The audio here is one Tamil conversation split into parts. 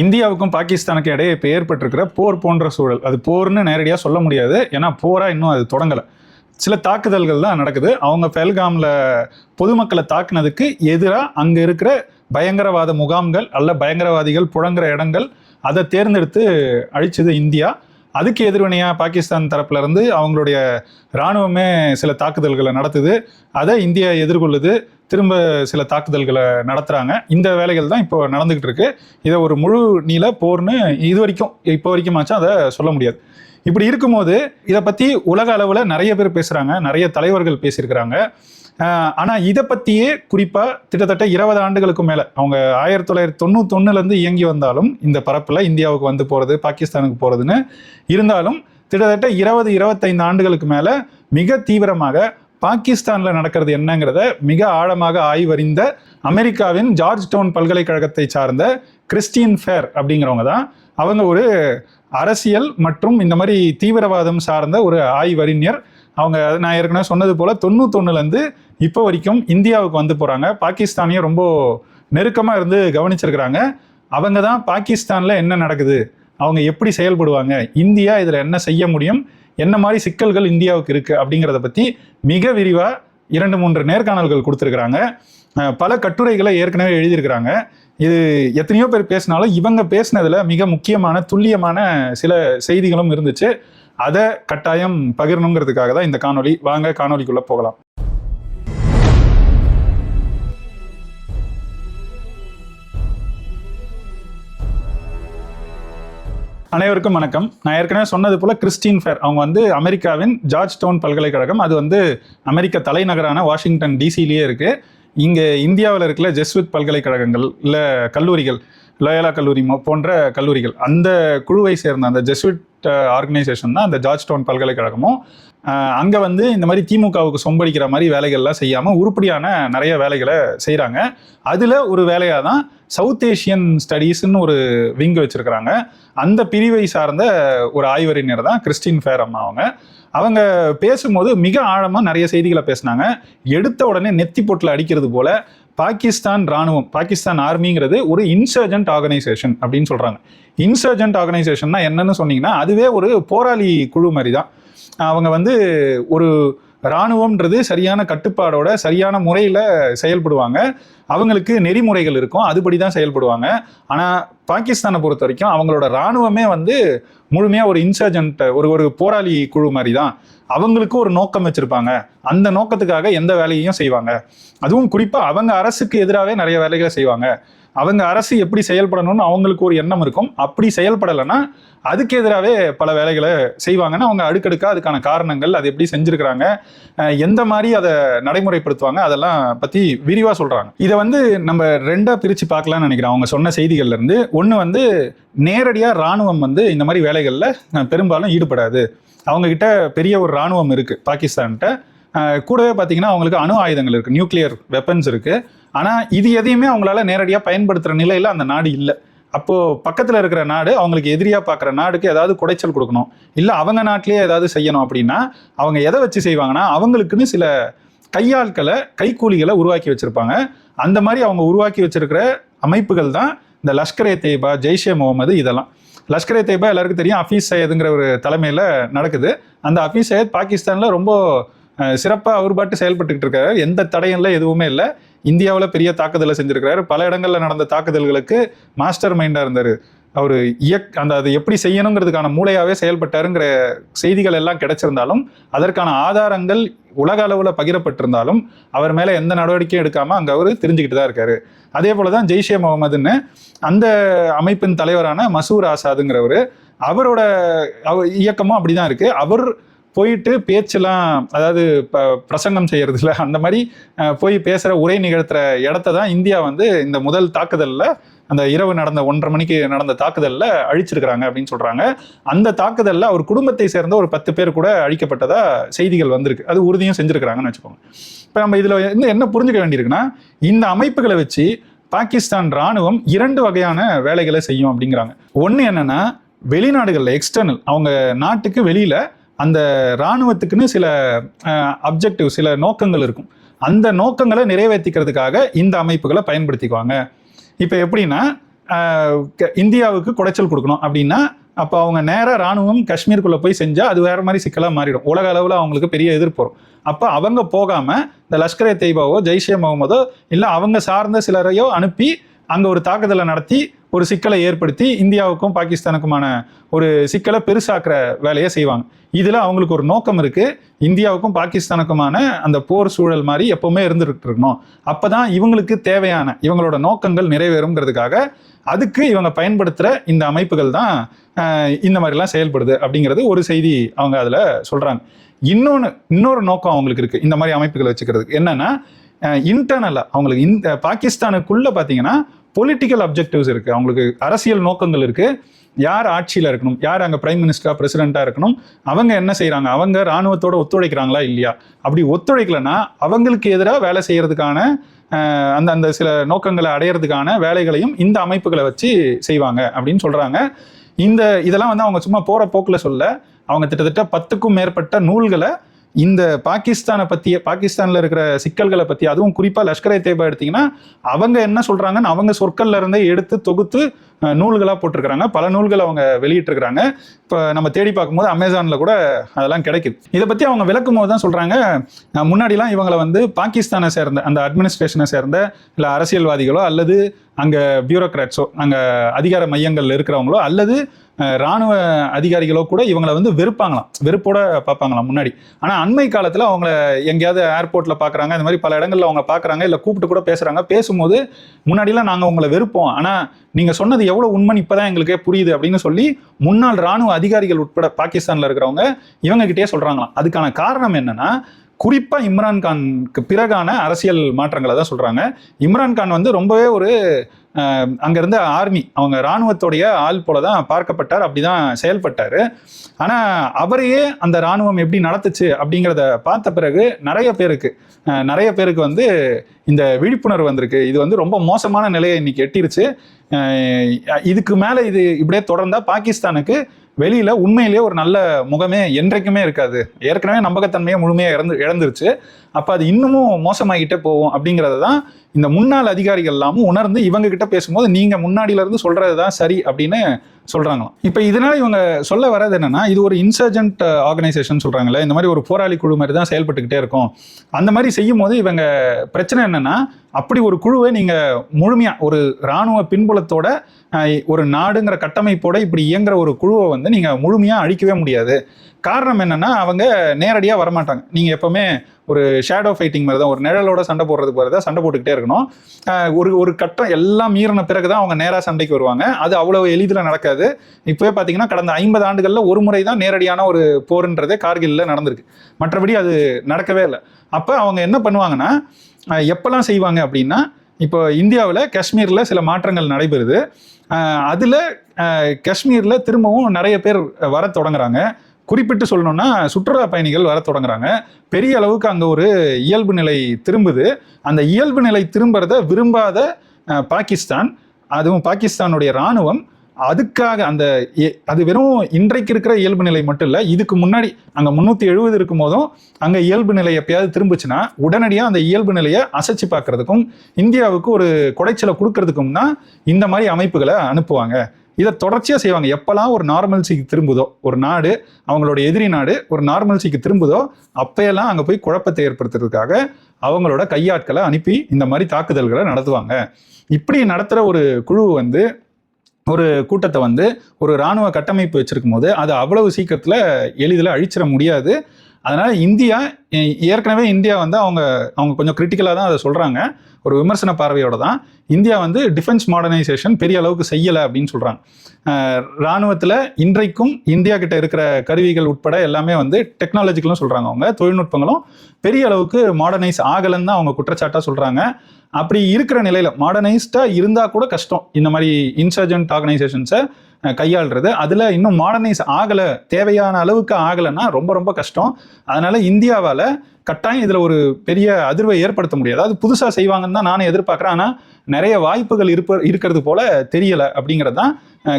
இந்தியாவுக்கும் பாகிஸ்தானுக்கும் இடையே இப்போ ஏற்பட்டிருக்கிற போர் போன்ற சூழல். அது போர்னு நேரடியாக சொல்ல முடியாது. ஏன்னா போராக இன்னும் அது தொடங்கலை. சில தாக்குதல்கள் தான் நடக்குது. அவங்க பெல்காமில் பொதுமக்களை தாக்குனதுக்கு எதிராக அங்கே இருக்கிற பயங்கரவாத முகாம்கள் அல்ல பயங்கரவாதிகள் புழங்குற இடங்கள் அதை தேர்ந்தெடுத்து அழிச்சது இந்தியா. அதுக்கு எதிர்வினையாக பாகிஸ்தான் தரப்புலேருந்து அவங்களுடைய இராணுவமே சில தாக்குதல்களை நடத்துது. அதை இந்தியா எதிர்கொள்ளுது. திரும்ப சில தாக்குதல்களை நடத்துகிறாங்க இந்த வேலைகள் தான் இப்போ நடந்துக்கிட்டு இருக்கு. இதை ஒரு முழு நீள போர்னு இது வரைக்கும் இப்போ வரைக்கும் ஆச்சும் அதை சொல்ல முடியாது. இப்படி இருக்கும்போது இதை பற்றி உலக அளவில் நிறைய பேர் பேசுகிறாங்க நிறைய தலைவர்கள் பேசியிருக்கிறாங்க. ஆனால் இதை பற்றியே குறிப்பாக கிட்டத்தட்ட இருபது ஆண்டுகளுக்கு மேலே அவங்க ஆயிரத்தி தொள்ளாயிரத்தி தொண்ணூத்தொன்னுலேருந்து இயங்கி வந்தாலும் இந்த பரப்பில் இந்தியாவுக்கு வந்து போகிறது பாகிஸ்தானுக்கு போகிறதுன்னு இருந்தாலும் கிட்டத்தட்ட இருபது இருபத்தைந்து ஆண்டுகளுக்கு மேலே மிக தீவிரமாக பாகிஸ்தானில் நடக்கிறது என்னங்கிறத மிக ஆழமாக ஆய்வறிந்த அமெரிக்காவின் ஜார்ஜ் டவுன் பல்கலைக்கழகத்தை சார்ந்த கிறிஸ்டின் ஃபேர் அப்படிங்கிறவங்க தான். அவங்க ஒரு அரசியல் மற்றும் இந்த மாதிரி தீவிரவாதம் சார்ந்த ஒரு ஆய்வறிஞர். அவங்க நான் ஏற்கனவே சொன்னது போல் தொண்ணூத்தொன்னுலேருந்து இப்போ வரைக்கும் இந்தியாவுக்கு வந்து போகிறாங்க பாகிஸ்தானையும் ரொம்ப நெருக்கமாக இருந்து கவனிச்சிருக்கிறாங்க. அவங்க தான் பாகிஸ்தானில் என்ன நடக்குது? அவங்க எப்படி செயல்படுவாங்க? இந்தியா இதில் என்ன செய்ய முடியும்? என்ன மாதிரி சிக்கல்கள் இந்தியாவுக்கு இருக்குது அப்படிங்கிறத பற்றி மிக விரிவாக இரண்டு மூன்று நேர்காணல்கள் கொடுத்துருக்குறாங்க. பல கட்டுரைகளை ஏற்கனவே எழுதியிருக்கிறாங்க. இது எத்தனையோ பேர் பேசினாலும் இவங்க பேசினதில் மிக முக்கியமான துல்லியமான சில செய்திகளும் இருந்துச்சு. அதை கட்டாயம் பகிரணுங்கிறதுக்காக தான் இந்த காணொலி வாங்க காணொலிக்குள்ளே போகலாம். அனைவருக்கும் வணக்கம். நான் ஏற்கனவே சொன்னது போல கிறிஸ்டின் ஃபேர். அவங்க வந்து அமெரிக்காவின் ஜார்ஜ் டவுன் பல்கலைக்கழகம். அது வந்து அமெரிக்க தலைநகரான வாஷிங்டன் டிசிலேயே இருக்கு. இங்கே இந்தியாவில் இருக்கிற ஜெஸ்வித் பல்கலைக்கழகங்கள் இல்லை கல்லூரிகள் லோயலா கல்லூரி மோ- போன்ற கல்லூரிகள். அந்த குழுவை சேர்ந்த அந்த ஜெஸ்விட் ஆர்கனைசேஷன் தான் அந்த ஜார்ஜ் டவுன் பல்கலைக்கழகமும் அங்கே வந்து இந்த மாதிரி திமுகவுக்கு சொம்படிக்கிற மாதிரி வேலைகள்லாம் செய்யாமல் உருப்படியான நிறைய வேலைகளை செய்கிறாங்க அதில் ஒரு வேலையாக தான் சவுத் ஏஷியன் ஸ்டடீஸ்னு ஒரு விங் வச்சுருக்கிறாங்க. அந்த பிரிவை சார்ந்த ஒரு ஆய்வறிஞர் தான் கிறிஸ்டின் ஃபேர் அம்மா அவங்க. அவங்க பேசும்போது மிக ஆழமாக நிறைய செய்திகளை பேசினாங்க. எடுத்த உடனே நெத்தி பொட்டில் அடிக்கிறது போல பாகிஸ்தான் ராணுவம் பாகிஸ்தான் ஆர்மிங்கிறது ஒரு இன்சர்ஜென்ட் ஆர்கனைசேஷன் அப்படின்னு சொல்கிறாங்க இன்சர்ஜென்ட் ஆர்கனைசேஷன்னா என்னன்னு சொன்னீங்கன்னா அதுவே ஒரு போராளி குழு மாதிரி தான் அவங்க வந்து ஒரு இராணுவம்ன்றது சரியான கட்டுப்பாடோட சரியான முறையில் செயல்படுவாங்க. அவங்களுக்கு நெறிமுறைகள் இருக்கும் அதுபடி தான் செயல்படுவாங்க. ஆனால் பாகிஸ்தானை பொறுத்த வரைக்கும் அவங்களோட இராணுவமே வந்து முழுமையாக ஒரு இன்சர்ஜென்ட் ஒரு ஒரு போராளி குழு மாதிரி தான் அவங்களுக்கு ஒரு நோக்கம் வச்சுருப்பாங்க. அந்த நோக்கத்துக்காக எந்த வேலையையும் செய்வாங்க. அதுவும் குறிப்பாக அவங்க அரசுக்கு எதிராகவே நிறைய வேலைகளை செய்வாங்க. அவங்க அரசு எப்படி செயல்படணும்னு அவங்களுக்கு ஒரு எண்ணம் இருக்கும். அப்படி செயல்படலைன்னா அதுக்கு எதிராகவே பல வேலைகளை செய்வாங்கன்னா அவங்க அடுக்கடுக்காக அதுக்கான காரணங்கள் அது எப்படி செஞ்சுருக்கிறாங்க எந்த மாதிரி அதை நடைமுறைப்படுத்துவாங்க அதெல்லாம் பற்றி விரிவாக சொல்கிறாங்க இதை வந்து நம்ம ரெண்டாக பிரித்து பார்க்கலாம்னு நினைக்கிறேன். அவங்க சொன்ன செய்திகள்லேருந்து ஒன்று வந்து நேரடியாக இராணுவம் வந்து இந்த மாதிரி வேலைகளில் பெரும்பாலும் ஈடுபடாது. அவங்கக்கிட்ட பெரிய ஒரு இராணுவம் இருக்குது பாகிஸ்தான்கிட்ட. கூடவே பார்த்தீங்கன்னா அவங்களுக்கு அணு ஆயுதங்கள் இருக்குது நியூக்ளியர் வெப்பன்ஸ் இருக்குது ஆனால் இது எதையுமே அவங்களால நேரடியாக பயன்படுத்துகிற நிலையில் அந்த நாடு இல்லை. அப்போது பக்கத்தில் இருக்கிற நாடு அவங்களுக்கு எதிரியாக பார்க்குற நாடுக்கு ஏதாவது குடைச்சல் கொடுக்கணும். இல்லை அவங்க நாட்டிலேயே ஏதாவது செய்யணும் அப்படின்னா அவங்க எதை வச்சு செய்வாங்கன்னா அவங்களுக்குன்னு சில கையாட்களை கைக்கூலிகளை உருவாக்கி வச்சுருப்பாங்க. அந்த மாதிரி அவங்க உருவாக்கி வச்சுருக்கிற அமைப்புகள் தான் இந்த லஷ்கரே தேய்பா ஜெய்ஷே முகமது இதெல்லாம். லஷ்கரே தேய்பா எல்லாருக்கும் தெரியும் அஃபீஸ் சையதுங்கிற ஒரு தலைமையில் நடக்குது. அந்த அஃபீஸ் சையத் பாகிஸ்தானில் ரொம்ப சிறப்பாக அவர் பாட்டு செயல்பட்டுக்கிட்டு இருக்காரு. எந்த தடையெல்லாம் எதுவுமே இல்லை. இந்தியாவில் பெரிய தாக்குதலை செஞ்சுருக்கிறாரு. பல இடங்களில் நடந்த தாக்குதல்களுக்கு மாஸ்டர் மைண்டாக இருந்தார். அவர் இயக் அந்த அது எப்படி செய்யணுங்கிறதுக்கான மூளையாகவே செயல்பட்டாருங்கிற செய்திகள் எல்லாம் கிடைச்சிருந்தாலும் அதற்கான ஆதாரங்கள் உலக அளவில் பகிரப்பட்டிருந்தாலும் அவர் மேலே எந்த நடவடிக்கையும் எடுக்காமல் அங்கே அவர் தெரிஞ்சுக்கிட்டு தான் இருக்காரு. அதே போல தான் ஜெய்ஷே முகமதுன்னு அந்த அமைப்பின் தலைவரான மசூர் ஆசாதுங்கிறவர் அவரோட அவ இயக்கமும் அப்படிதான் இருக்குது அவர் போயிட்டு பேச்செல்லாம் அதாவது ப பிரசங்கம் செய்யறதுல அந்த மாதிரி போய் பேசுகிற உரை நிகழ்த்துற இடத்த தான் இந்தியா வந்து இந்த முதல் தாக்குதலில் அந்த இரவு நடந்த ஒன்றரை மணிக்கு நடந்த தாக்குதலில் அழிச்சிருக்கிறாங்க அப்படின்னு சொல்கிறாங்க அந்த தாக்குதலில் அவர் குடும்பத்தை சேர்ந்த ஒரு பத்து பேர் கூட அழிக்கப்பட்டதா செய்திகள் வந்திருக்கு. அது உறுதியும் செஞ்சுருக்கிறாங்கன்னு வச்சுக்கோங்க. இப்போ நம்ம இதில் வந்து என்ன புரிஞ்சுக்க வேண்டியிருக்குன்னா இந்த அமைப்புகளை வச்சு பாகிஸ்தான் ராணுவம் இரண்டு வகையான வேலைகளை செய்யும் அப்படிங்கிறாங்க. ஒன்று என்னென்னா வெளிநாடுகளில் எக்ஸ்டர்னல் அவங்க நாட்டுக்கு வெளியில் அந்த இராணுவத்துக்குன்னு சில அப்ஜெக்டிவ் சில நோக்கங்கள் இருக்கும். அந்த நோக்கங்களை நிறைவேற்றிக்கிறதுக்காக இந்த அமைப்புகளை பயன்படுத்திக்குவாங்க. இப்போ எப்படின்னா க- இந்தியாவுக்கு குடைச்சல் கொடுக்கணும் அப்படின்னா அப்போ அவங்க நேராக ராணுவம் காஷ்மீருக்குள்ளே போய் செஞ்சால் அது வேறு மாதிரி சிக்கலாக மாறிடும். உலக அளவில் அவங்களுக்கு பெரிய எதிர்ப்பு வரும். அப்போ அவங்க போகாமல் இந்த லஷ்கரே ஏ தெய்பாவோ ஜெய்ஷே முகமதோ இல்லை அவங்க சார்ந்த சிலரையோ அனுப்பி அங்கே ஒரு தாக்குதலை நடத்தி ஒரு சிக்கலை ஏற்படுத்தி இந்தியாவுக்கும் பாகிஸ்தானுக்குமான ஒரு சிக்கலை பெருசாக்குற வேலையை செய்வாங்க. இதில் அவங்களுக்கு ஒரு நோக்கம் இருக்குது இந்தியாவுக்கும் பாகிஸ்தானுக்குமான அந்த போர் சூழல் மாதிரி எப்போவுமே இருந்துகிட்டு இருக்கணும். அப்போ தான் இவங்களுக்கு தேவையான இவங்களோட நோக்கங்கள் நிறைவேறுங்கிறதுக்காக அதுக்கு இவங்க பயன்படுத்துகிற இந்த அமைப்புகள் தான் இந்த மாதிரிலாம் செயல்படுது அப்படிங்கிறது ஒரு செய்தி அவங்க அதில் சொல்கிறாங்க இன்னொன்று இன்னொரு நோக்கம் அவங்களுக்கு இருக்குது இந்த மாதிரி அமைப்புகளை வச்சுக்கிறதுக்கு. என்னென்னா இன்டர்னலாக அவங்களுக்கு இந்த பாகிஸ்தானுக்குள்ளே பார்த்தீங்கன்னா பொலிட்டிக்கல் அப்ஜெக்டிவ்ஸ் இருக்குது அவங்களுக்கு அரசியல் நோக்கங்கள் இருக்குது யார் ஆட்சியில் இருக்கணும்? யார் அங்கே பிரைம் மினிஸ்டராக பிரசிடெண்ட்டாக இருக்கணும்? அவங்க என்ன செய்கிறாங்க அவங்க இராணுவத்தோட ஒத்துழைக்கிறாங்களா இல்லையா? அப்படி ஒத்துழைக்கலைன்னா அவங்களுக்கு எதிராக வேலை செய்கிறதுக்கான அந்த அந்த சில நோக்கங்களை அடையிறதுக்கான வேலைகளையும் இந்த அமைப்புகளை வச்சு செய்வாங்க அப்படின்னு சொல்கிறாங்க இந்த இதெல்லாம் வந்து அவங்க சும்மா போகிற போக்கில் சொல்ல அவங்க கிட்டத்தட்ட பத்துக்கும் மேற்பட்ட நூல்களை இந்த பாகிஸ்தானை பற்றிய பாகிஸ்தானில் இருக்கிற சிக்கல்களை பற்றி அதுவும் குறிப்பாக லஷ்கரை தேபா எடுத்தீங்கன்னா அவங்க என்ன சொல்கிறாங்கன்னு அவங்க சொற்கள்ல இருந்தே எடுத்து தொகுத்து நூல்களாக நூல்களா போட்டிருக்கிறாங்க. பல நூல்கள் அவங்க வெளியிட்டிருக்கிறாங்க. இப்போ நம்ம தேடி பார்க்கும்போது அமேசானில் கூட அதெல்லாம் கிடைக்குது. இதை பற்றி அவங்க விளக்கும் போது தான் சொல்கிறாங்க முன்னாடிலாம் இவங்களை வந்து பாகிஸ்தானை சேர்ந்த அந்த அட்மினிஸ்ட்ரேஷனை சேர்ந்த இல்லை அரசியல்வாதிகளோ அல்லது அங்கே பியூரோக்ராட்ஸோ அங்கே அதிகார மையங்கள்ல இருக்கிறவங்களோ அல்லது ராணுவ அதிகாரிகளோ கூட இவங்களை வந்து வெறுப்பாங்களாம். வெறுப்போட பார்ப்பாங்களாம் முன்னாடி. ஆனால் அண்மை காலத்தில் அவங்கள எங்கேயாவது ஏர்போர்ட்டில் பார்க்குறாங்க இந்த மாதிரி பல இடங்களில் அவங்க பார்க்குறாங்க இல்லை கூப்பிட்டு கூட பேசுகிறாங்க பேசும்போது முன்னாடிலாம் நாங்கள் உங்களை வெறுப்போம். ஆனால் நீங்கள் சொன்னது எவ்வளோ உண்மைன்னு இப்போ தான் எங்களுக்கே புரியுது அப்படின்னு சொல்லி முன்னாள் ராணுவ அதிகாரிகள் உட்பட பாகிஸ்தானில் இருக்கிறவங்க இவங்ககிட்டே சொல்கிறாங்களாம் அதுக்கான காரணம் என்னன்னா குறிப்பாக இம்ரான்கானுக்கு பிறகான அரசியல் மாற்றங்களை தான் சொல்கிறாங்க இம்ரான்கான் வந்து ரொம்பவே ஒரு அங்கேருந்து ஆர்மி அவங்க இராணுவத்துடைய ஆள் போல தான் பார்க்கப்பட்டார் அப்படிதான் செயல்பட்டார். ஆனால் அவரையே அந்த இராணுவம் எப்படி நடத்துச்சு அப்படிங்கிறத பார்த்த பிறகு நிறைய பேருக்கு நிறைய பேருக்கு வந்து இந்த விழிப்புணர்வு வந்திருக்கு. இது வந்து ரொம்ப மோசமான நிலையை இன்னைக்கு எட்டிருச்சு. இதுக்கு மேலே இது இப்படியே தொடர்ந்தால் பாகிஸ்தானுக்கு வெளியில் உண்மையிலேயே ஒரு நல்ல முகமே என்றைக்குமே இருக்காது. ஏற்கனவே நம்பகத்தன்மையை முழுமையாக இறந்து இழந்துருச்சு. அப்போ அது இன்னமும் மோசமாகிட்டே போகும் அப்படிங்கிறத தான் இந்த முன்னாள் அதிகாரிகள் எல்லாமும் உணர்ந்து இவங்க கிட்ட பேசும்போது நீங்கள் முன்னாடியில இருந்து தான் சரி அப்படின்னு சொல்கிறாங்களாம் இப்போ இதனால் இவங்க சொல்ல வர்றது என்னென்னா இது ஒரு இன்சர்ஜென்ட் ஆர்கனைசேஷன் சொல்கிறாங்களே இந்த மாதிரி ஒரு போராளி குழு மாதிரி தான் செயல்பட்டுக்கிட்டே இருக்கும். அந்த மாதிரி செய்யும் போது இவங்க பிரச்சனை என்னென்னா அப்படி ஒரு குழுவை நீங்கள் முழுமையாக ஒரு இராணுவ பின்புலத்தோட ஒரு நாடுங்கிற கட்டமைப்போட இப்படி இயங்குற ஒரு குழுவை வந்து நீங்கள் முழுமையாக அழிக்கவே முடியாது. காரணம் என்னன்னா அவங்க நேரடியாக வரமாட்டாங்க. நீங்கள் எப்போவுமே ஒரு ஷேடோ ஃபைட்டிங் மாதிரி தான் ஒரு நிழலோட சண்டை போடுறது மாதிரி தான் சண்டை போட்டுக்கிட்டே இருக்கணும். ஒரு ஒரு கட்டம் எல்லாம் மீறின பிறகு தான் அவங்க நேராக சண்டைக்கு வருவாங்க. அது அவ்வளோ எளிதில் நடக்காது. இப்போவே பார்த்தீங்கன்னா கடந்த ஐம்பது ஆண்டுகளில் ஒரு முறை தான் நேரடியான ஒரு போருன்றதே கார்கில்ல நடந்திருக்கு. மற்றபடி அது நடக்கவே இல்லை. அப்போ அவங்க என்ன பண்ணுவாங்கன்னா எப்போல்லாம் எப்பெல்லாம் செய்வாங்க அப்படின்னா இப்போ இந்தியாவில் காஷ்மீரில் சில மாற்றங்கள் நடைபெறுது. அதில் காஷ்மீரில் திரும்பவும் நிறைய பேர் வர தொடங்குறாங்க. குறிப்பிட்டு சொல்லணும்னா சுற்றுலா பயணிகள் வர தொடங்குறாங்க. பெரிய அளவுக்கு அங்கே ஒரு இயல்பு நிலை திரும்புது. அந்த இயல்பு நிலை திரும்புறத விரும்பாத பாகிஸ்தான் அதுவும் பாகிஸ்தானுடைய இராணுவம் அதுக்காக அந்த எ- அது வெறும் இன்றைக்கு இருக்கிற இயல்பு நிலை மட்டும் இல்லை இதுக்கு முன்னாடி அங்கே முந்நூற்றி எழுபது இருக்கும் போதும் அங்கே இயல்பு நிலை எப்பயாவது திரும்புச்சுன்னா உடனடியாக அந்த இயல்பு நிலையை அசைச்சு பார்க்கறதுக்கும் இந்தியாவுக்கு ஒரு குடைச்சலை கொடுக்கறதுக்கும் தான் இந்த மாதிரி அமைப்புகளை அனுப்புவாங்க. இதை தொடர்ச்சியாக செய்வாங்க. எப்போல்லாம் ஒரு நார்மல்சிக்கு திரும்புதோ ஒரு நாடு அவங்களோட எதிரி நாடு ஒரு நார்மல்சிக்கு திரும்புதோ அப்பையெல்லாம் அங்கே போய் குழப்பத்தை ஏற்படுத்துறதுக்காக அவங்களோட கையாட்களை அனுப்பி இந்த மாதிரி தாக்குதல்களை நடத்துவாங்க. இப்படி நடத்துகிற ஒரு குழு வந்து ஒரு கூட்டத்தை வந்து ஒரு இராணுவ கட்டமைப்பு வச்சுருக்கும் போது அதை அவ்வளவு சீக்கிரத்தில் எளிதில் அழிச்சிட முடியாது. அதனால இந்தியா ஏ- ஏற்கனவே இந்தியா வந்து அவங்க அவங்க கொஞ்சம் கிரிட்டிக்கலாக தான் அதை சொல்கிறாங்க ஒரு விமர்சன பார்வையோட தான். இந்தியா வந்து டிஃபென்ஸ் மாடர்னைசேஷன் பெரிய அளவுக்கு செய்யலை அப்படின்னு சொல்கிறாங்க இராணுவத்தில் இன்றைக்கும் இந்தியா கிட்ட இருக்கிற கருவிகள் உட்பட எல்லாமே வந்து டெக்னாலஜிக்கலும் சொல்கிறாங்க அவங்க. தொழில்நுட்பங்களும் பெரிய அளவுக்கு மாடர்னைஸ் ஆகலைன்னு தான் அவங்க குற்றச்சாட்டாக சொல்கிறாங்க அப்படி இருக்கிற நிலையில் மாடர்னைஸ்டாக இருந்தால் கூட கஷ்டம். இந்த மாதிரி இன்சர்ஜென்ட் ஆர்கனைசேஷன்ஸை கையாளுறது. அதில் இன்னும் மாடர்னைஸ் ஆகலை தேவையான அளவுக்கு ஆகலைன்னா ரொம்ப ரொம்ப கஷ்டம். அதனால் இந்தியாவால் கட்டாயம் இதில் ஒரு பெரிய அதிர்வை ஏற்படுத்த முடியாது. அதாவது புதுசாக செய்வாங்கன்னு தான் நானும் எதிர்பார்க்குறேன். ஆனால் நிறைய வாய்ப்புகள் இருப்ப இருக்கிறது போல தெரியலை அப்படிங்கிறது தான்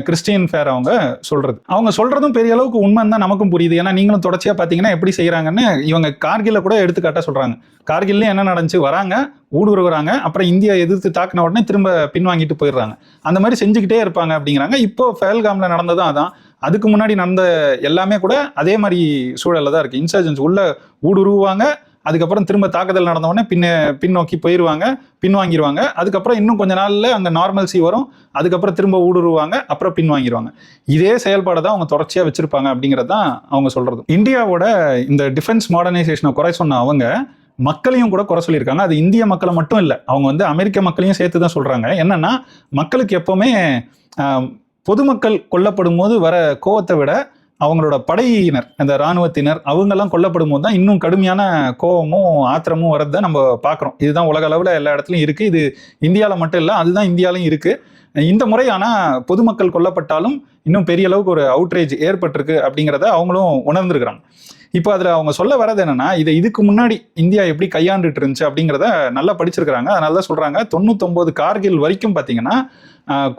கிறிஸ்டியன் ஃபேர் அவங்க சொல்கிறது அவங்க சொல்கிறதும் பெரிய அளவுக்கு உண்மைன்னு தான் நமக்கும் புரியுது. ஏன்னா நீங்களும் தொடர்ச்சியாக பார்த்தீங்கன்னா எப்படி செய்கிறாங்கன்னு இவங்க கார்கில்ல கூட எடுத்துக்காட்டாக சொல்கிறாங்க கார்கில்ல என்ன நடந்துச்சு? வராங்க ஊடுருவுறாங்க. அப்புறம் இந்தியா எதிர்த்து தாக்கின உடனே திரும்ப பின்வாங்கிட்டு போயிடுறாங்க. அந்த மாதிரி செஞ்சுக்கிட்டே இருப்பாங்க அப்படிங்கிறாங்க. இப்போ ஃபேல்காமில் நடந்ததும் அதான். அதுக்கு முன்னாடி நடந்த எல்லாமே கூட அதே மாதிரி சூழலில் தான் இருக்குது இன்சர்ஜென்ஸ் உள்ள ஊடுருவாங்க அதுக்கப்புறம் திரும்ப தாக்குதல் நடந்தவொடனே பின்ன பின்னோக்கி போயிடுவாங்க பின்வாங்கிடுவாங்க அதுக்கப்புறம் இன்னும் கொஞ்ச நாளில் அங்கே நார்மல்சி வரும் அதுக்கப்புறம் திரும்ப ஊடுருவாங்க அப்புறம் பின்வாங்கிடுவாங்க இதே செயல்பாடை தான் அவங்க தொடர்ச்சியாக வச்சுருப்பாங்க அப்படிங்கிறது தான் அவங்க சொல்கிறது இந்தியாவோட இந்த டிஃபென்ஸ் மாடர்னைசேஷனை குறை சொன்ன அவங்க மக்களையும் கூட குறை சொல்லியிருக்காங்க. அது இந்திய மக்களை மட்டும் இல்லை அவங்க வந்து அமெரிக்க மக்களையும் சேர்த்து தான் சொல்கிறாங்க என்னன்னா மக்களுக்கு எப்போவுமே பொதுமக்கள் கொல்லப்படும் போது வர கோவத்தை விட அவங்களோட படையினர் அந்த இராணுவத்தினர் அவங்கெல்லாம் கொல்லப்படும் போது தான் இன்னும் கடுமையான கோவமும் ஆத்திரமும் வரதை நம்ம பார்க்குறோம். இதுதான் உலக அளவில் எல்லா இடத்துலையும் இருக்குது இது இந்தியாவில் மட்டும் இல்லை அதுதான் இந்தியாலையும் இருக்குது இந்த முறை ஆனால் பொதுமக்கள் கொல்லப்பட்டாலும் இன்னும் பெரிய அளவுக்கு ஒரு அவுட்ரேஜ் ஏற்பட்டிருக்கு அப்படிங்கிறத அவங்களும் உணர்ந்துருக்குறாங்க. இப்போ அதில் அவங்க சொல்ல வரது என்னன்னா இதை இதுக்கு முன்னாடி இந்தியா எப்படி கையாண்டுட்டு இருந்துச்சு அப்படிங்கிறத நல்லா படிச்சிருக்கிறாங்க. அதனால தான் சொல்கிறாங்க தொண்ணூத்தொம்பது கார்கில் வரைக்கும் பார்த்தீங்கன்னா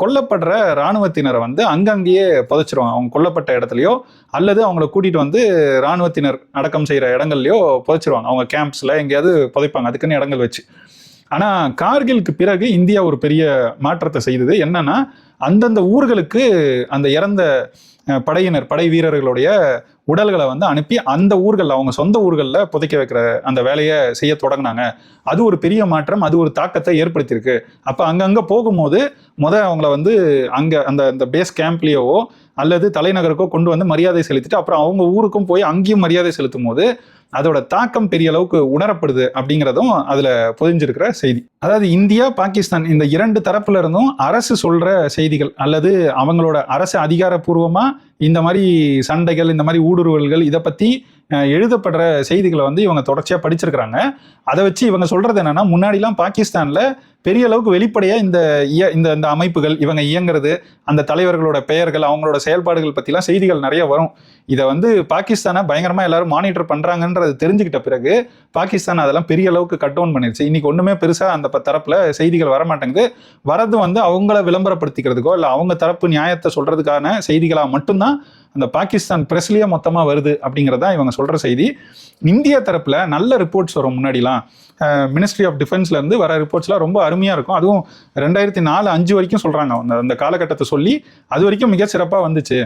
கொல்லப்படுற இராணுவத்தினரை வந்து அங்கங்கேயே புதைச்சிருவாங்க. அவங்க கொல்லப்பட்ட இடத்துலையோ அல்லது அவங்கள கூட்டிகிட்டு வந்து இராணுவத்தினர் அடக்கம் செய்கிற இடங்கள்லையோ புதைச்சிருவாங்க. அவங்க கேம்ப்ஸில் எங்கேயாவது புதைப்பாங்க. அதுக்குன்னு இடங்கள் வச்சு. ஆனால் கார்கிலுக்கு பிறகு இந்தியா ஒரு பெரிய மாற்றத்தை செய்தது என்னன்னா அந்தந்த ஊர்களுக்கு அந்த இறந்த படையினர் படை வீரர்களுடைய உடல்களை வந்து அனுப்பி அந்த ஊர்களில் அவங்க சொந்த ஊர்களில் புதைக்க வைக்கிற அந்த வேலையை செய்ய தொடங்கினாங்க. அது ஒரு பெரிய மாற்றம் அது ஒரு தாக்கத்தை ஏற்படுத்தியிருக்கு. அப்போ அங்கங்கே போகும்போது முத அவங்கள வந்து அங்கே அந்த அந்த பேஸ் கேம்ப்லேயோ அல்லது தலைநகருக்கோ கொண்டு வந்து மரியாதை செலுத்திட்டு அப்புறம் அவங்க ஊருக்கும் போய் அங்கேயும் மரியாதை செலுத்தும் போது அதோட தாக்கம் பெரிய அளவுக்கு உணரப்படுது அப்படிங்கிறதும் அதுல புதிஞ்சிருக்கிற செய்தி. அதாவது இந்தியா பாகிஸ்தான் இந்த இரண்டு தரப்புல இருந்தும் அரசு சொல்ற செய்திகள் அல்லது அவங்களோட அரசு அதிகாரப்பூர்வமா இந்த மாதிரி சண்டைகள் இந்த மாதிரி ஊடுருவல்கள் இதை பத்தி எழுதப்படுற செய்திகளை வந்து இவங்க தொடர்ச்சியாக படிச்சிருக்கிறாங்க. அதை வச்சு இவங்க சொல்கிறது என்னென்னா முன்னாடிலாம் பாகிஸ்தானில் பெரிய அளவுக்கு வெளிப்படையாக இந்த இய- இந்த இந்த அமைப்புகள் இவங்க இயங்குறது அந்த தலைவர்களோட பெயர்கள் அவங்களோட செயல்பாடுகள் பற்றிலாம் செய்திகள் நிறைய வரும். இதை வந்து பாகிஸ்தானை பயங்கரமாக எல்லாரும் மானிட்டர் பண்ணுறாங்கன்றது தெரிஞ்சுக்கிட்ட பிறகு பாகிஸ்தான் அதெல்லாம் பெரிய அளவுக்கு கட் டவுன் பண்ணிருச்சு. இன்றைக்கி ஒன்றுமே பெருசாக அந்த ப- தரப்பில் செய்திகள் வர மாட்டேங்குது வரது வந்து அவங்கள விளம்பரப்படுத்திக்கிறதுக்கோ இல்லை அவங்க தரப்பு நியாயத்தை சொல்கிறதுக்கான செய்திகளாக மட்டும்தான் அந்த பாகிஸ்தான் ப்ரெஸ்லேயே மொத்தமாக வருது அப்படிங்கிறதா இவங்க சொல்கிற செய்தி. இந்திய தரப்பில் நல்ல ரிப்போர்ட்ஸ் வரும் முன்னாடிலாம். மினிஸ்ட்ரி ஆஃப் டிஃபென்ஸ்லேருந்து வர ரிப்போர்ட்ஸ்லாம் ரொம்ப அருமையாக இருக்கும். அதுவும் ரெண்டாயிரத்தி நாலு அஞ்சு வரைக்கும் சொல்கிறாங்க அந்த அந்த காலகட்டத்தை சொல்லி அது வரைக்கும் மிக சிறப்பாக வந்துச்சு.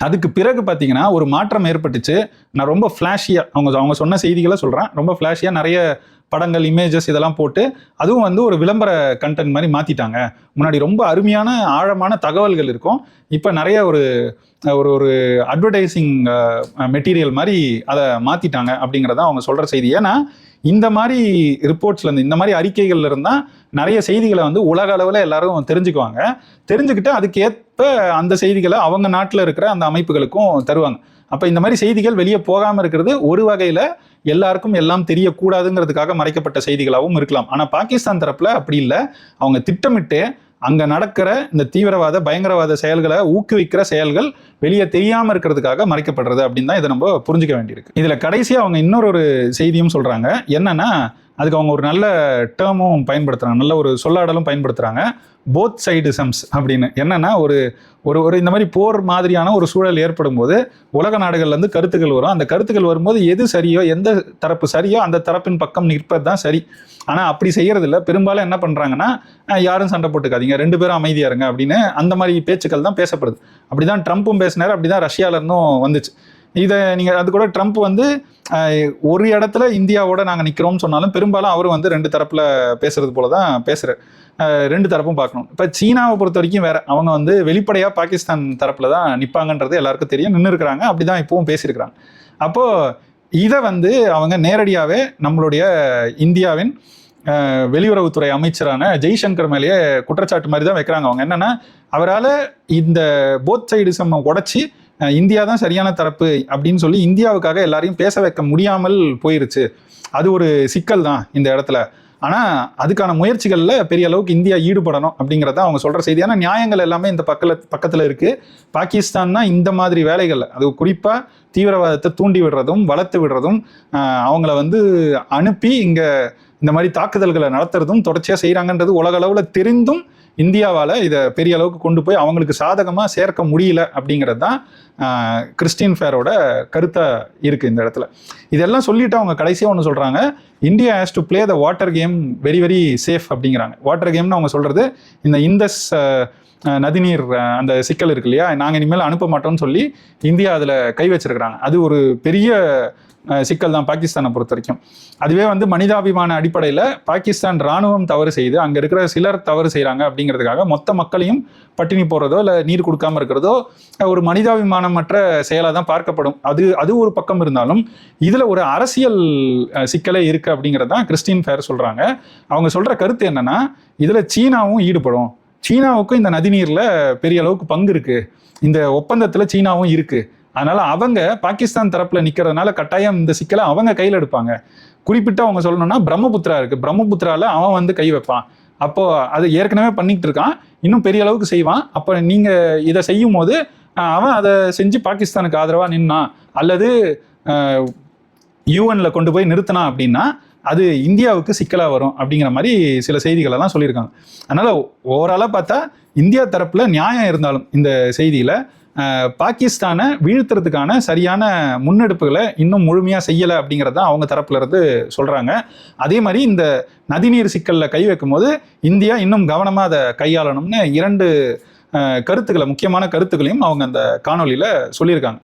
அதுக்கு பிறகு பார்த்தீங்கன்னா ஒரு மாற்றம் ஏற்பட்டுச்சு. நான் ரொம்ப ஃப்ளாஷியாக அவங்க அவங்க சொன்ன செய்திகளை சொல்கிறேன் ரொம்ப ஃப்ளாஷியாக நிறைய படங்கள் இமேஜஸ் இதெல்லாம் போட்டு அதுவும் வந்து ஒரு விளம்பர கண்டென்ட் மாதிரி மாற்றிட்டாங்க முன்னாடி ரொம்ப அருமையான ஆழமான தகவல்கள் இருக்கும். இப்போ நிறைய ஒரு ஒரு ஒரு அட்வர்டைசிங் மெட்டீரியல் மாதிரி அதை மாற்றிட்டாங்க அப்படிங்கிறத அவங்க சொல்கிற செய்தி. ஏன்னா இந்த மாதிரி ரிப்போர்ட்ஸ்ல இருந்து இந்த மாதிரி அறிக்கைகள்ல இருந்தால் நிறைய செய்திகளை வந்து உலக அளவில் எல்லாரும் தெரிஞ்சுக்குவாங்க. தெரிஞ்சுக்கிட்டு அதுக்கேற்ப அந்த செய்திகளை அவங்க நாட்டில் இருக்கிற அந்த அமைப்புகளுக்கும் தருவாங்க. அப்போ இந்த மாதிரி செய்திகள் வெளியே போகாமல் இருக்கிறது ஒரு வகையில் எல்லாருக்கும் எல்லாம் தெரியக்கூடாதுங்கிறதுக்காக மறைக்கப்பட்ட செய்திகளாகவும் இருக்கலாம். ஆனால் பாகிஸ்தான் தரப்பில் அப்படி இல்லை. அவங்க திட்டமிட்டு அங்கே நடக்கிற இந்த தீவிரவாத பயங்கரவாத செயல்களை ஊக்குவிக்கிற செயல்கள் வெளியே தெரியாமல் இருக்கிறதுக்காக மறைக்கப்படுறது அப்படின்னு தான் இதை நம்ம புரிஞ்சுக்க வேண்டியிருக்கு. இதில் கடைசியாக அவங்க இன்னொரு ஒரு செய்தியும் சொல்கிறாங்க என்னன்னா அதுக்கு அவங்க ஒரு நல்ல டேர்மும் பயன்படுத்துகிறாங்க நல்ல ஒரு சொல்லாடலும் பயன்படுத்துகிறாங்க போத் சைடு சம்ஸ் அப்படின்னு. என்னென்னா ஒரு ஒரு ஒரு இந்த மாதிரி போர் மாதிரியான ஒரு சூழல் ஏற்படும் போது உலக நாடுகள்லேருந்து கருத்துக்கள் வரும். அந்த கருத்துக்கள் வரும்போது எது சரியோ எந்த தரப்பு சரியோ அந்த தரப்பின் பக்கம் நிற்பது தான் சரி. ஆனால் அப்படி செய்கிறதில்ல பெரும்பாலும் என்ன பண்ணுறாங்கன்னா யாரும் சண்டை போட்டுக்காதீங்க. ரெண்டு பேரும் அமைதியாக இருங்க அப்படின்னு அந்த மாதிரி பேச்சுக்கள் தான் பேசப்படுது. அப்படி தான் ட்ரம்ப்பும் பேசினார். அப்படிதான் ரஷ்யால இருந்தும் வந்துச்சு. இதை நீங்கள் அது கூட ட்ரம்ப் வந்து ஒரு இடத்துல இந்தியாவோட நாங்கள் நிற்கிறோம்னு சொன்னாலும் பெரும்பாலும் அவர் வந்து ரெண்டு தரப்பில் பேசுறது போல தான் பேசுகிறார் ரெண்டு தரப்பும் பார்க்கணும். இப்போ சீனாவை பொறுத்த வரைக்கும் வேற அவங்க வந்து வெளிப்படையாக பாகிஸ்தான் தரப்பில் தான் நிற்பாங்கன்றது எல்லாருக்கும் தெரியும். நின்று இருக்கிறாங்க. அப்படிதான் இப்போவும் பேசியிருக்கிறாங்க. அப்போது இதை வந்து அவங்க நேரடியாகவே நம்மளுடைய இந்தியாவின் வெளியுறவுத்துறை அமைச்சரான ஜெய்சங்கர் மேலேயே குற்றச்சாட்டு மாதிரி தான் வைக்கிறாங்க. அவங்க என்னென்னா அவரால் இந்த போத் சைடிசம் உடச்சி இந்தியா தான் சரியான தரப்பு அப்படின்னு சொல்லி இந்தியாவுக்காக எல்லாரையும் பேச வைக்க முடியாமல் போயிருச்சு. அது ஒரு சிக்கல் தான் இந்த இடத்துல. ஆனால் அதுக்கான முயற்சிகளில் பெரிய அளவுக்கு இந்தியா ஈடுபடணும் அப்படிங்கிறத அவங்க சொல்கிற செய்தி. ஆனால் நியாயங்கள் எல்லாமே இந்த பக்கத்தில் பக்கத்தில் இருக்குது பாகிஸ்தான் தான் இந்த மாதிரி வேலைகள் அது குறிப்பாக தீவிரவாதத்தை தூண்டி விடுறதும் வளர்த்து விடுறதும் அவங்கள வந்து அனுப்பி இங்கே இந்த மாதிரி தாக்குதல்களை நடத்துறதும் தொடர்ச்சியாக செய்கிறாங்கன்றது உலக அளவில் தெரிந்தும் இந்தியாவால் இதை பெரிய அளவுக்கு கொண்டு போய் அவங்களுக்கு சாதகமாக சேர்க்க முடியல அப்படிங்கிறது தான் கிறிஸ்டின் ஃபேரோட கருத்தாக இருக்குது இந்த இடத்துல. இதெல்லாம் சொல்லிட்டு அவங்க கடைசியாக ஒன்று சொல்கிறாங்க India has to play the water game very very safe அப்படிங்கிறாங்க. வாட்டர் கேம்னு அவங்க சொல்கிறது இந்த இந்தஸ் நதிநீர் அந்த சிக்கல் இருக்கு இல்லையா நாங்கள் இனிமேல் அனுப்ப மாட்டோம்னு சொல்லி இந்தியா அதில் கை வச்சிருக்கிறாங்க. அது ஒரு பெரிய சிக்கல் தான் பாகிஸ்தானை பொறுத்த வரைக்கும் அதுவே வந்து மனிதாபிமான அடிப்படையில் பாகிஸ்தான் ராணுவம் தவறு செய்து அங்கே இருக்கிற சிலர் தவறு செய்கிறாங்க அப்படிங்கிறதுக்காக மொத்த மக்களையும் பட்டினி போடுறதோ இல்லை நீர் கொடுக்காம இருக்கிறதோ ஒரு மனிதாபிமானமற்ற செயலாக தான் பார்க்கப்படும். அது அது ஒரு பக்கம் இருந்தாலும் இதில் ஒரு அரசியல் சிக்கலே இருக்குது அப்படிங்கிறது தான் கிறிஸ்டின் ஃபேர் சொல்கிறாங்க அவங்க சொல்கிற கருத்து என்னென்னா இதில் சீனாவும் ஈடுபடும். சீனாவுக்கும் இந்த நதிநீரில் பெரிய அளவுக்கு பங்கு இருக்குது இந்த ஒப்பந்தத்தில் சீனாவும் இருக்குது அதனால அவங்க பாகிஸ்தான் தரப்புல நிக்கிறதுனால கட்டாயம் இந்த சிக்கலை அவங்க கையில் எடுப்பாங்க. குறிப்பிட்டு அவங்க சொல்லணும்னா பிரம்மபுத்திரா இருக்கு. பிரம்மபுத்திரால அவன் வந்து கை வைப்பான். அப்போ அது ஏற்கனவே பண்ணிக்கிட்டு இருக்கான். இன்னும் பெரிய அளவுக்கு செய்வான். அப்போ நீங்க இதை செய்யும் போது அவன் அதை செஞ்சு பாகிஸ்தானுக்கு ஆதரவாக நின்னான். அல்லது யூஎன்ல கொண்டு போய் நிறுத்தினான் அப்படின்னா அது இந்தியாவுக்கு சிக்கலாக வரும் அப்படிங்கிற மாதிரி சில செய்திகளெல்லாம் சொல்லியிருக்காங்க. அதனால் ஓவராலாக பார்த்தா இந்தியா தரப்பில் நியாயம் இருந்தாலும் இந்த செய்தியில் பாகிஸ்தானை வீழ்த்துறதுக்கான சரியான முன்னெடுப்புகளை இன்னும் முழுமையாக செய்யலை அப்படிங்கிறத அவங்க தரப்புலேருந்து சொல்கிறாங்க அதே மாதிரி இந்த நதிநீர் சிக்கலில் கை வைக்கும்போது இந்தியா இன்னும் கவனமாக அதை கையாளணும்னு இரண்டு கருத்துக்களை முக்கியமான கருத்துக்களையும் அவங்க அந்த காணொலியில் சொல்லியிருக்காங்க.